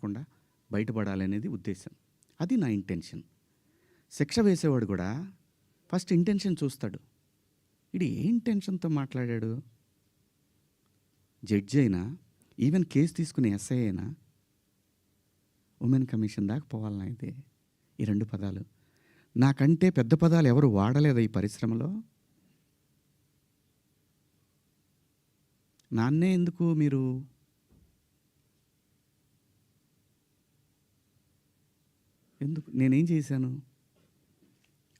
తప్పించకుండా బయటపడాలనేది ఉద్దేశం. అది నా ఇంటెన్షన్. శిక్ష వేసేవాడు కూడా ఫస్ట్ ఇంటెన్షన్ చూస్తాడు. ఇది ఏ ఇంటెన్షన్తో మాట్లాడాడు? జడ్జి అయినా ఈవెన్ కేసు తీసుకునే ఎస్ఐ అయినా ఉమెన్ కమిషన్ దాకా పోవాలన్నా ఇది ఈ రెండు పదాలు. నాకంటే పెద్ద పదాలు ఎవరు వాడలేదు ఈ పరిశ్రమలో? నాన్నే ఎందుకు మీరు ఎందుకు? నేనేం చేశాను?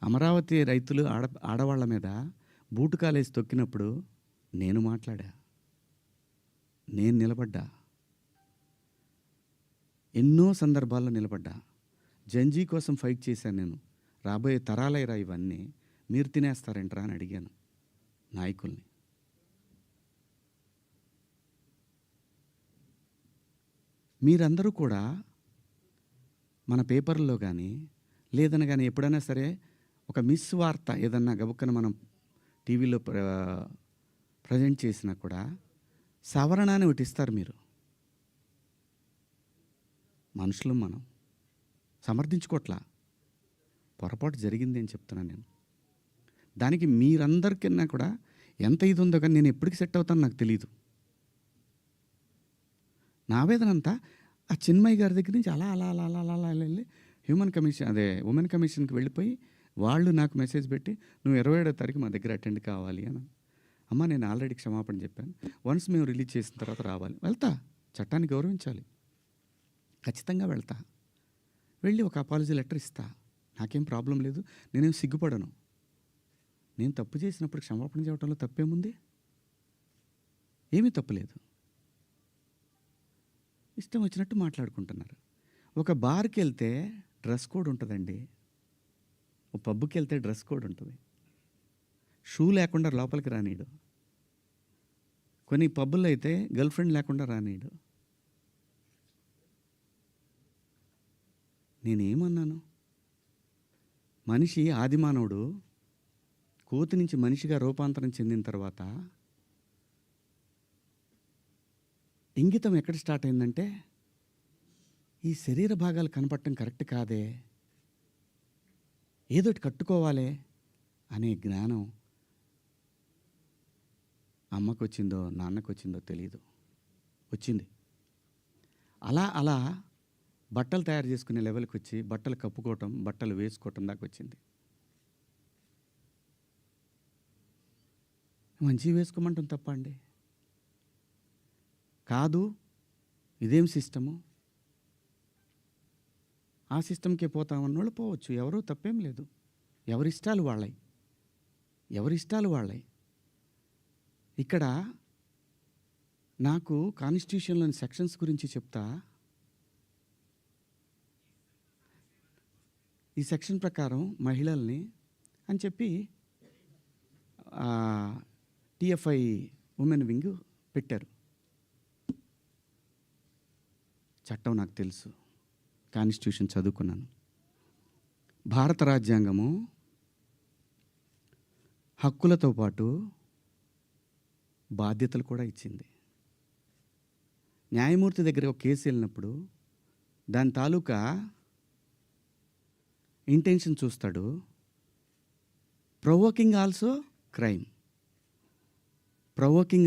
అమరావతి రైతులు ఆడ ఆడవాళ్ళ మీద బూటు కాలేసి తొక్కినప్పుడు నేను మాట్లాడా? నేను నిలబడ్డా? ఎన్నో సందర్భాల్లో నిలబడ్డా. జంజీ కోసం ఫైట్ చేశాను నేను. రాబోయే తరాలైరా ఇవన్నీ. మీరు తినేస్తారంటరా అని అడిగాను నాయకుల్ని. మీరందరూ కూడా మన పేపర్లో కానీ లేదని కానీ ఎప్పుడైనా సరే ఒక మిస్ వార్త ఏదన్నా గబుక్కన మనం టీవీలో ప్ర ప్రజెంట్ చేసినా కూడా సవరణ అని ఒకటి ఇస్తారు మీరు. మనుషులు మనం. సమర్థించుకోట్లా. పొరపాటు జరిగింది అని చెప్తున్నాను నేను. దానికి మీరందరికన్నా కూడా ఎంత ఇది ఉందో కానీ నేను ఎప్పటికి సెట్ అవుతానో నాకు తెలియదు నా వేదన అంతా ఆ చిన్మయ్య గారి దగ్గర నుంచి అలా అలా అలా అలా అలా అలా వెళ్ళి హ్యూమన్ కమిషన్ అదే ఉమెన్ కమిషన్కి వెళ్ళిపోయి వాళ్ళు నాకు మెసేజ్ పెట్టి నువ్వు ఇరవై ఏడో తారీఖు మా దగ్గర అటెండ్ కావాలి అని. అమ్మ నేను ఆల్రెడీ క్షమాపణ చెప్పాను. వన్స్ మేము రిలీజ్ చేసిన తర్వాత రావాలి. వెళ్తా. చట్టాన్ని గౌరవించాలి. ఖచ్చితంగా వెళ్తా. వెళ్ళి ఒక అపాలజీ లెటర్ ఇస్తా. నాకేం ప్రాబ్లం లేదు. నేనేం సిగ్గుపడను. నేను తప్పు చేసినప్పుడు క్షమాపణ చెప్పడంలో తప్పేముంది? ఏమీ తప్పులేదు ఇష్టం వచ్చినట్టు మాట్లాడుకుంటున్నారు. ఒక బార్కి వెళ్తే డ్రెస్ కోడ్ ఉంటుందండి. ఓ పబ్కి వెళ్తే డ్రెస్ కోడ్ ఉంటుంది. షూ లేకుండా లోపలికి రానీడు. కొన్ని పబ్బుల్లో అయితే గర్ల్ ఫ్రెండ్ లేకుండా రానీడు. నేనేమన్నాను? మనిషి ఆదిమానవుడు కోతి నుంచి మనిషిగా రూపాంతరం చెందిన తర్వాత ఇంగితం ఎక్కడ స్టార్ట్ అయిందంటే ఈ శరీర భాగాలు కనపడటం కరెక్ట్ కాదే ఏదోటి కట్టుకోవాలి అనే జ్ఞానం అమ్మకు వచ్చిందో నాన్నకు వచ్చిందో తెలియదు వచ్చింది. అలా అలా బట్టలు తయారు చేసుకునే లెవెల్కి వచ్చి బట్టలు కప్పుకోవటం బట్టలు వేసుకోవటం దాకా వచ్చింది. మంచివి వేసుకోమంటాం తప్ప అండి. కాదు ఇదేం సిస్టము? ఆ సిస్టమ్కే పోతామన్నోళ్ళు పోవచ్చు. ఎవరూ తప్పేం లేదు. ఎవరిష్టాలు వాళ్ళై ఎవరిష్టాలు వాళ్ళై ఇక్కడ నాకు కాన్స్టిట్యూషన్లోని సెక్షన్స్ గురించి చెప్తా. ఈ సెక్షన్ ప్రకారం మహిళల్ని అని చెప్పి టిఎఫ్ఐ ఉమెన్ వింగ్ పెట్టారు. చట్టం నాకు తెలుసు. కాన్స్టిట్యూషన్ చదువుకున్నాను. భారత రాజ్యాంగము హక్కులతో పాటు బాధ్యతలు కూడా ఇచ్చింది. న్యాయమూర్తి దగ్గర ఒక కేసు వెళ్ళినప్పుడు దాని తాలూకా ఇంటెన్షన్ చూస్తాడు. Provoking also crime. ప్రొవోకింగ్